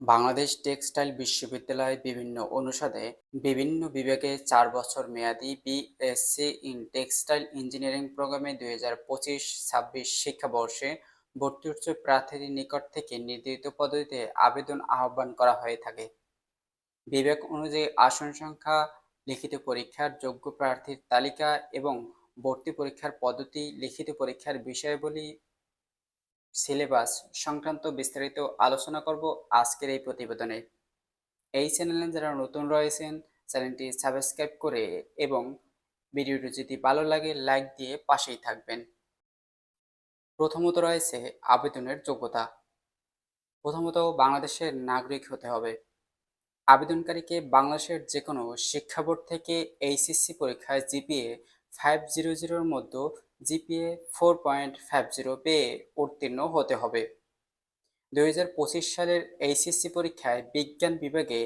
Bangladesh textile বিশ্ববিদ্যালয় বিভিন্ন অনুষদে বিভিন্ন বিভাগে চার বছর মেয়াদী বিএসসি ইন টেক্সটাইল ইঞ্জিনিয়ারিং প্রোগ্রামে দুই হাজার পঁচিশ, ছাব্বিশ শিক্ষাবর্ষে ভর্তি উচ্চ প্রার্থীদের নিকট থেকে নির্ধারিত পদ্ধতিতে আবেদন আহ্বান করা হয়ে থাকে। বিভাগ অনুযায়ী আসন সংখ্যা, লিখিত পরীক্ষার যোগ্য প্রার্থীর তালিকা এবং ভর্তি পরীক্ষার পদ্ধতি, লিখিত পরীক্ষার বিষয়াবলী সিলেবাস সংক্রান্ত বিস্তারিত আলোচনা করব আজকের এই প্রতিবেদনে। এই চ্যানেলে যারা নতুন রয়েছেন, চ্যানেলটি সাবস্ক্রাইব করে এবং ভিডিওটি যদি ভালো লাগে, লাইক দিয়ে পাশেই থাকবেন। প্রথমত রয়েছে আবেদনের যোগ্যতা। প্রথমত বাংলাদেশের নাগরিক হতে হবে। আবেদনকারীকে বাংলাদেশের যে কোনো শিক্ষা বোর্ড থেকে এইচএসসি পরীক্ষায় জিপিএ ফাইভ জিরো জিরোর মধ্যে GPA four point five zero পেয়ে উত্তীর্ণ হতে হবে। দুই হাজার পঁচিশ সালের এইচএসসি পরীক্ষায় বিজ্ঞান বিভাগে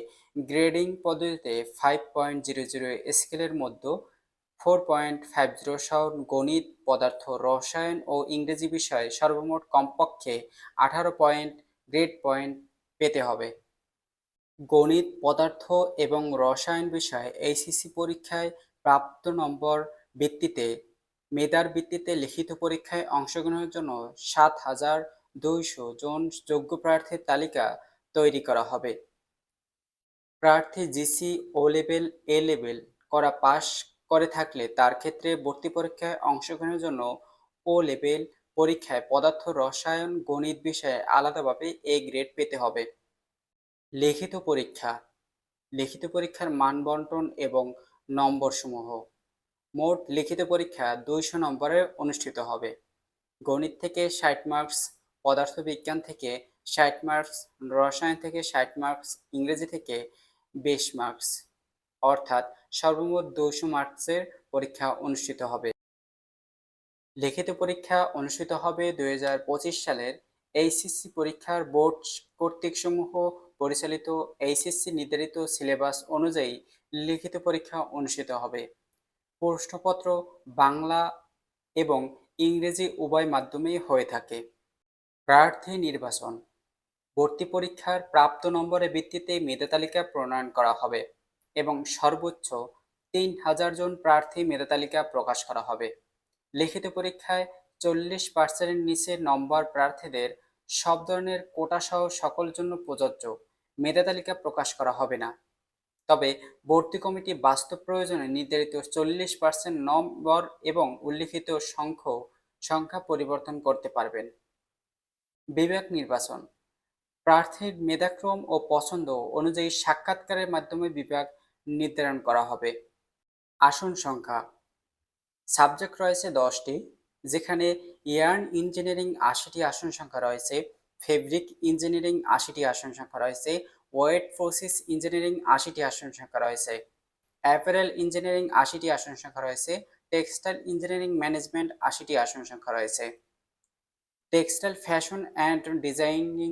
গ্রেডিং পদ্ধতিতে ফাইভ পয়েন্ট জিরো জিরো স্কেলের মধ্যে ফোর পয়েন্ট ফাইভ জিরো সহ গণিত, পদার্থ, রসায়ন ও ইংরেজি বিষয়ে সর্বমোট কমপক্ষে আঠারো পয়েন্ট গ্রেড পয়েন্ট পেতে হবে। গণিত, পদার্থ এবং রসায়ন বিষয়ে এইচএসসি পরীক্ষায় প্রাপ্ত নম্বর ভিত্তিতে মেধার ভিত্তিতে লিখিত পরীক্ষায় অংশগ্রহণের জন্য সাত হাজার দুইশো জন যোগ্য প্রার্থীর তালিকা তৈরি করা হবে। প্রার্থী GCE O level, A level করা পাশ করে থাকলে তার ক্ষেত্রে ভর্তি পরীক্ষায় অংশগ্রহণের জন্য ও লেভেল পরীক্ষায় পদার্থ, রসায়ন, গণিত বিষয়ে আলাদাভাবে এ গ্রেড পেতে হবে। লিখিত পরীক্ষা, লিখিত পরীক্ষার মান বন্টন এবং নম্বরসমূহ মোট লিখিত পরীক্ষা দুইশো নম্বরে অনুষ্ঠিত হবে। গণিত থেকে ষাট মার্কস, পদার্থবিজ্ঞান থেকে ষাট মার্কস, রসায়ন থেকে ষাট মার্কস, ইংরেজি থেকে বিশ মার্কস। অর্থাৎ সর্বমোট দুশো মার্কসের পরীক্ষা অনুষ্ঠিত হবে। লিখিত পরীক্ষা অনুষ্ঠিত হবে দুই হাজার পঁচিশ সালের এইচএসসি পরীক্ষার বোর্ড কর্তৃকসমূহ পরিচালিত এইচএসসি নির্ধারিত সিলেবাস অনুযায়ী লিখিত পরীক্ষা অনুষ্ঠিত হবে। প্রশ্নপত্র, বাংলা এবং ইংরেজি উভয় মাধ্যমেই হয়ে থাকে। প্রার্থী নির্বাচন। ভর্তি পরীক্ষার প্রাপ্ত নম্বরের ভিত্তিতে মেধা তালিকা প্রণয়ন করা হবে এবং সর্বোচ্চ তিন হাজার জন প্রার্থী মেধা তালিকা প্রকাশ করা হবে। লিখিত পরীক্ষায় চল্লিশ পার্সেন্টের নিচে নম্বর প্রার্থীদের সব ধরনের কোটাসহ সকল জন্য প্রযোজ্য। মেধা তালিকা প্রকাশ করা হবে না। তবে ভর্তি কমিটি বাস্তব প্রয়োজনে নির্ধারিত চল্লিশ পার্সেন্ট নম্বর এবং উল্লিখিত সংখ্য সংখ্যা পরিবর্তন করতে পারবেন। বিভাগ নির্বাচন। প্রার্থীর মেধাক্রম ও পছন্দ অনুযায়ী সাক্ষাৎকারের মাধ্যমে বিভাগ নির্ধারণ করা হবে। আসন সংখ্যা। সাবজেক্ট রয়েছে দশটি, যেখানে ইয়ার্ন ইঞ্জিনিয়ারিং আশিটি আসন সংখ্যা রয়েছে, ফেব্রিক ইঞ্জিনিয়ারিং আশিটি আসন সংখ্যা রয়েছে ওয়েট প্রসেস ইঞ্জিনিয়ারিং আশিটি আসন সংখ্যা রয়েছে। অ্যাপারেল ইঞ্জিনিয়ারিং আশিটি আসন সংখ্যা রয়েছে। টেক্সটাইল ইঞ্জিনিয়ারিং ম্যানেজমেন্ট আশিটি আসন সংখ্যা রয়েছে। টেক্সটাইল ফ্যাশন অ্যান্ড ডিজাইনিং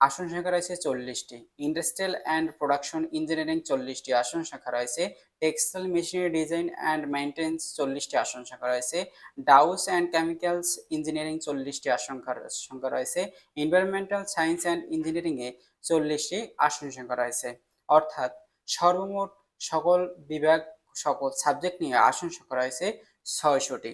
আসন সংখ্যা রয়েছে চল্লিশটি। ইন্ডাস্ট্রিয়াল অ্যান্ড প্রোডাকশন ইঞ্জিনিয়ারিং চল্লিশটি আসন সংখ্যা রয়েছে। Textile machinery design and maintenance চল্লিশটি আসন সংখ্যা রয়েছে। ডাউস অ্যান্ড কেমিক্যালস ইঞ্জিনিয়ারিং চল্লিশটি আসন সংখ্যা রয়েছে। এনভায়রনমেন্টাল সায়েন্স অ্যান্ড ইঞ্জিনিয়ারিংয়ে চল্লিশটি আসন সংখ্যা রয়েছে। অর্থাৎ সর্বমোট সকল বিভাগ, সকল সাবজেক্ট নিয়ে আসন সংখ্যা রয়েছে ছয়শটি।